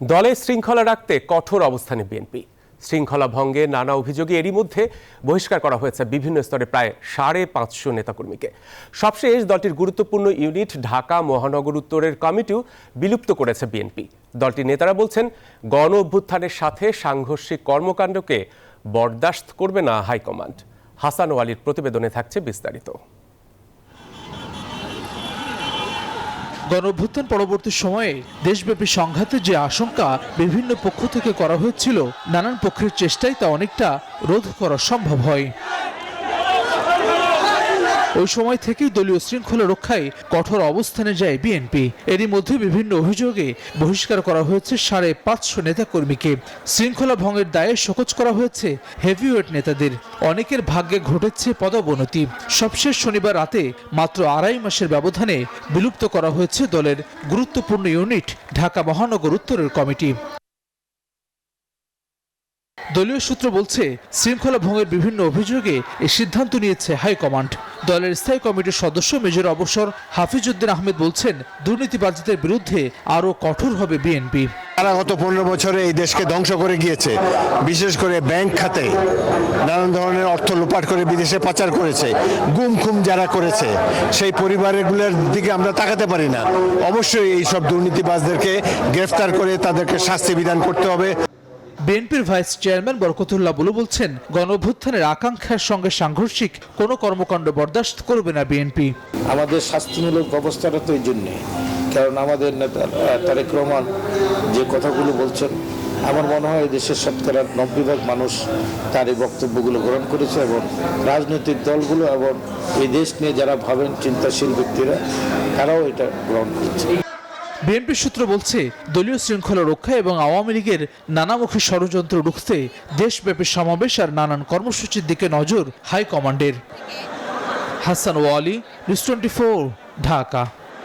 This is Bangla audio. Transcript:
দলে শৃঙ্খলা রাখতে কঠোর অবস্থানে বিএনপি। শৃঙ্খলা ভঙ্গে নানা অভিযোগে এরই মধ্যে বহিষ্কার করা হয়েছে বিভিন্ন স্তরে প্রায় সাড়ে পাঁচশো নেতাকর্মীকে। সবশেষ দলটির গুরুত্বপূর্ণ ইউনিট ঢাকা মহানগর উত্তরের কমিটিও বিলুপ্ত করেছে বিএনপি। দলটির নেতারা বলছেন, গণ অভ্যুত্থানের সাথে সাংঘর্ষিক কর্মকাণ্ডকে বরদাস্ত করবে না হাইকমান্ড। হাসান ওয়ালির প্রতিবেদনে থাকছে বিস্তারিত। গণঅভ্যুত্থান পরবর্তী সময়ে দেশব্যাপী সংঘাতের যে আশঙ্কা বিভিন্ন পক্ষ থেকে করা হয়েছিল, নানান পক্ষের চেষ্টায় তা অনেকটা রোধ করা সম্ভব হয়। ওই সময় থেকেই দলীয় শৃঙ্খলা রক্ষায় কঠোর অবস্থানে যায় বিএনপি এরই মধ্যে বিভিন্ন অভিযোগে বহিষ্কার করা হয়েছে সাড়ে পাঁচশো নেতাকর্মীকে। শৃঙ্খলা ভঙ্গের দায়ে শোকজ করা হয়েছে হেভিওয়েট নেতাদের। অনেকের ভাগ্যে ঘটেছে পদবনতি সবশেষ শনিবার রাতে মাত্র আড়াই মাসের ব্যবধানে বিলুপ্ত করা হয়েছে দলের গুরুত্বপূর্ণ ইউনিট, ঢাকা মহানগর উত্তরের কমিটি। দলীয় সূত্র বলছে, শৃঙ্খলা ভঙ্গের বিভিন্ন অভিযোগে এই সিদ্ধান্ত নিয়েছে হাইকমান্ড। দলের স্থায়ী কমিটির সদস্য মেজর অবসর হাফিজউদ্দিন আহমেদ বলছেন, দুর্নীতিবাজদের বিরুদ্ধে আরও কঠোর হবে বিএনপি। তারা গত পনেরো বছরে এই দেশকে ধ্বংস করে গিয়েছে, বিশেষ করে ব্যাংক খাতে। নানান ধরনের অর্থ লোপাট করে বিদেশে পাচার করেছে, গুম খুম যারা করেছে, সেই পরিবারগুলোর দিকে আমরা তাকাতে পারি না। অবশ্যই এই সব দুর্নীতিবাজদেরকে গ্রেফতার করে তাদেরকে শাস্তি বিধান করতে হবে। বিএনপির ভাইস চেয়ারম্যান বরকতুল্লাহ বুলু বলছেন গণঅভ্যুত্থানের আকাঙ্ক্ষার সঙ্গে সাংঘর্ষিক কোনো কর্মকাণ্ড বরদাস্ত করবে না বিএনপি। আমাদের শাস্তিমূলক ব্যবস্থাটা তো এই জন্যে। কারণ আমাদের নেতা তারেক রহমান যে কথাগুলো বলছেন, আমার মনে হয় দেশের শতকরা নব্বই ভাগ মানুষ তার এই বক্তব্যগুলো গ্রহণ করেছে এবং রাজনৈতিক দলগুলো এবং এই দেশ নিয়ে যারা ভাবেন চিন্তাশীল ব্যক্তিরা, তারাও এটা গ্রহণ করেছে। বিএনপি সূত্র বলছে, দলীয় শৃঙ্খলা রক্ষা এবং আওয়ামী লীগের নানামুখী ষড়যন্ত্র রুখতে দেশব্যাপী সমাবেশ আর নানান কর্মসূচির দিকে নজর হাইকমান্ডের। Hasan Wali, news twenty Dhaka.